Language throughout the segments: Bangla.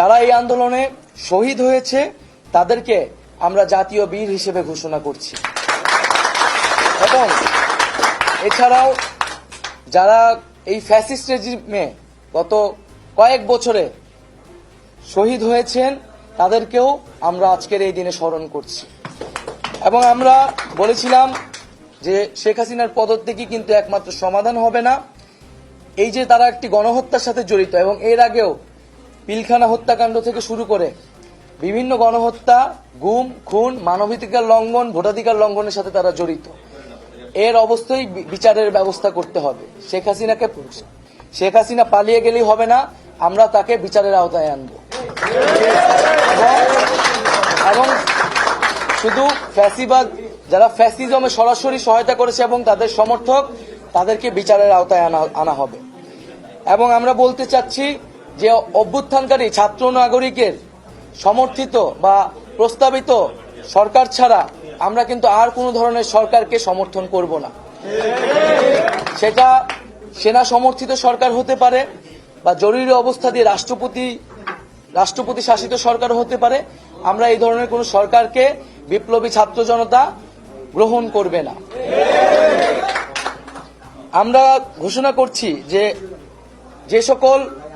যারা এই আন্দোলনে শহীদ হয়েছে, তাদেরকে আমরা জাতীয় বীর হিসেবে ঘোষণা করছি। এবং এছাড়াও যারা এই ফ্যাসিস্ট রেজিমে গত কয়েক বছরে শহীদ হয়েছেন, তাদেরকেও আমরা আজকের এই দিনে স্মরণ করছি। এবং আমরা বলেছিলাম যে শেখ হাসিনার পদত্যাগই কিন্তু একমাত্র সমাধান হবে না। এই যে তারা একটি গণহত্যার সাথে জড়িত এবং এর আগেও পিলখানা হত্যাকাণ্ড থেকে শুরু করে বিভিন্ন গণহত্যা, গুম, খুন, মানবাধিকার লঙ্ঘন, ভোটাধিকার লঙ্ঘনের সাথে তারা জড়িত। এর অবস্থায় বিচারের ব্যবস্থা করতে হবে। শেখ হাসিনাকে শেখ হাসিনা পালিয়ে গেলেই হবে না, আমরা তাকে বিচারের আওতায় আনব। এবং শুধু ফ্যাসিবাদ, যারা ফ্যাসিজমে সরাসরি সহায়তা করেছে এবং তাদের সমর্থক, তাদেরকে বিচারের আওতায় আনা আনা হবে। এবং আমরা বলতে চাচ্ছি যে অভ্যুত্থানকারী ছাত্র নাগরিকের সমর্থিত বা প্রস্তাবিত সরকার ছাড়া আমরা কিন্তু আর কোনো ধরনের সরকারকে সমর্থন করব না। সেটা সেনা সমর্থিত সরকার হতে পারে বা জরুরি অবস্থা দিয়ে রাষ্ট্রপতি রাষ্ট্রপতি শাসিত সরকার হতে পারে, আমরা এই ধরনের কোন সরকারকে বিপ্লবী ছাত্র জনতা গ্রহণ করবে না। আমরা ঘোষণা করছি যে যে সকল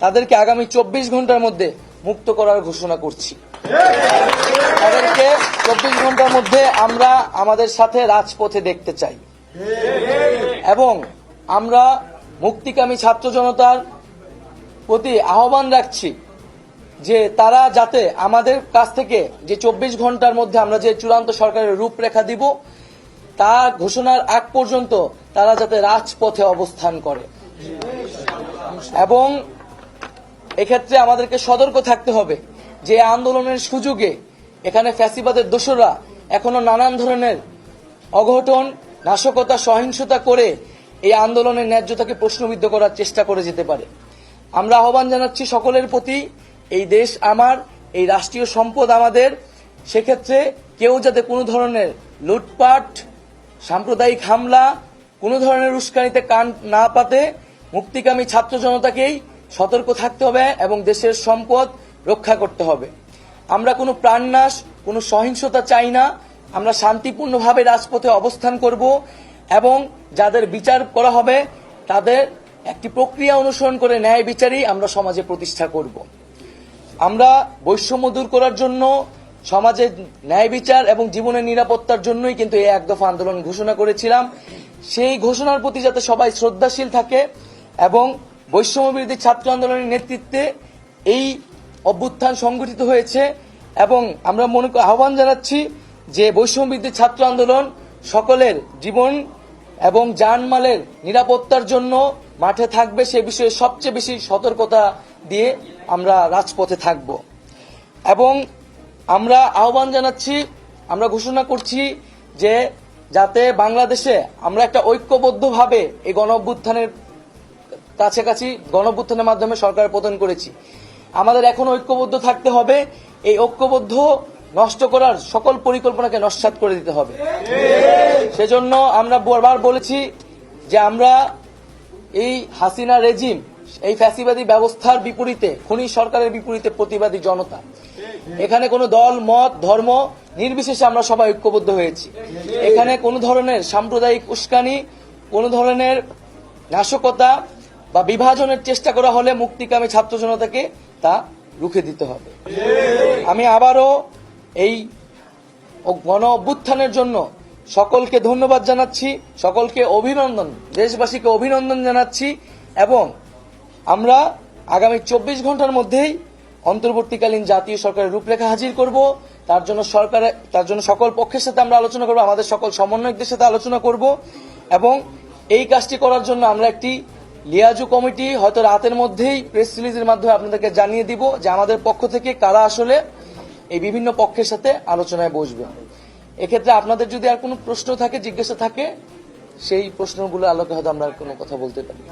তাদেরকে আগামী চব্বিশ ঘণ্টার মধ্যে মুক্ত করার ঘোষণা করছি। তাদেরকে চব্বিশ ঘণ্টার মধ্যে আমরা আমাদের সাথে রাজপথে দেখতে চাই। এবং আমরা মুক্তিকামী ছাত্র জনতার প্রতি আহ্বান রাখছি যে তারা যাতে আমাদের কাছ থেকে যে চব্বিশ ঘণ্টার মধ্যে আমরা যে চূড়ান্ত সরকারের রূপরেখা দিব, তা ঘোষণার আগ পর্যন্ত তারা যাতে রাজপথে অবস্থান করে। এবং এক্ষেত্রে আমাদেরকে সতর্ক থাকতে হবে যে আন্দোলনের সুযোগে এখানে ফ্যাসিবাদের দোষরা এখনও নানান ধরনের অঘটন, নাশকতা, সহিংসতা করে এই আন্দোলনের ন্যায্যতাকে প্রশ্নবিদ্ধ করার চেষ্টা করে যেতে পারে। আমরা আহ্বান জানাচ্ছি সকলের প্রতি, এই দেশ আমার, এই রাষ্ট্রীয় সম্পদ আমাদের। সেক্ষেত্রে কেউ যাতে কোনো ধরনের লুটপাট, সাম্প্রদায়িক হামলা, কোনো ধরনের উস্কানিতে কান না পাতে, মুক্তিকামী ছাত্র জনতাকেই সতর্ক থাকতে হবে এবং দেশের সম্পদ রক্ষা করতে হবে। আমরা কোনো প্রাণনাশ, কোনো সহিংসতা চাই না। আমরা শান্তিপূর্ণভাবে রাজপথে অবস্থান করব এবং যাদের বিচার করা হবে, তাদের একটি প্রক্রিয়া অনুসরণ করে ন্যায় বিচারই আমরা সমাজে প্রতিষ্ঠা করব। আমরা বৈষম্য দূর করার জন্য সমাজে ন্যায় বিচার এবং জীবনের নিরাপত্তার জন্যই কিন্তু এই এক দফা আন্দোলন ঘোষণা করেছিলাম। সেই ঘোষণার প্রতি যাতে সবাই শ্রদ্ধাশীল থাকে এবং বৈষম্য বিরোধী ছাত্র আন্দোলনের নেতৃত্বে এই অভ্যুত্থান সংগঠিত হয়েছে এবং আমরা মনে আহ্বান জানাচ্ছি যে বৈষম্য বিরোধী ছাত্র আন্দোলন সকলের জীবন এবং জানমালের নিরাপত্তার জন্য মাঠে থাকবে, সে বিষয়ে সবচেয়ে বেশি সতর্কতা দিয়ে আমরা রাজপথে থাকব। এবং আমরা আহ্বান জানাচ্ছি, আমরা ঘোষণা করছি যে যাতে বাংলাদেশে আমরা একটা ঐক্যবদ্ধভাবে এই গণ অভ্যুত্থানের কাছাকাছি গণভ্যুত্থানের মাধ্যমে সরকার পতন করেছি। আমাদের এখন ঐক্যবদ্ধ থাকতে হবে। এই ঐক্যবদ্ধ নষ্ট করার সকল পরিকল্পনাকে নস্বাত করে দিতে হবে। সেজন্য আমরা বারবার বলেছি যে আমরা এই হাসিনা রেজিম, এই ফ্যাসিবাদী ব্যবস্থার বিপরীতে, খনি সরকারের বিপরীতে প্রতিবাদী জনতা। এখানে কোনো দল, মত, ধর্ম নির্বিশেষে আমরা সবাই ঐক্যবদ্ধ হয়েছি। এখানে কোনো ধরনের সাম্প্রদায়িক উস্কানি, কোনো ধরনের নাশকতা বা বিভাজনের চেষ্টা করা হলে মুক্তিকামী ছাত্র জনতাকে তা রুখে দিতে হবে। আমি আবারও এই গণ অভ্যুত্থানের জন্য সকলকে ধন্যবাদ জানাচ্ছি, সকলকে অভিনন্দন, দেশবাসীকে অভিনন্দন জানাচ্ছি এবং আমরা আগামী চব্বিশ ঘণ্টার মধ্যেই অন্তর্বর্তীকালীন জাতীয় সরকারের রূপরেখা হাজির করব। তার জন্য সরকারের তার জন্য সকল পক্ষের সাথে আমরা আলোচনা করব, আমাদের সকল সমন্বয়কদের সাথে আলোচনা করব এবং এই কাজটি করার জন্য আমরা একটি লিয়াজু কমিটি হয়তো রাতের মধ্যেই প্রেস রিলিজের মাধ্যমে আপনাদেরকে জানিয়ে দিব যে আমাদের পক্ষ থেকে কারা আসলে এই বিভিন্ন পক্ষের সাথে আলোচনায় বসবে। এক্ষেত্রে আপনাদের যদি আর কোনো প্রশ্ন থাকে, জিজ্ঞাসা থাকে, সেই প্রশ্নগুলো আলোকে হয়তো আমরা কোনো কথা বলতে পারি।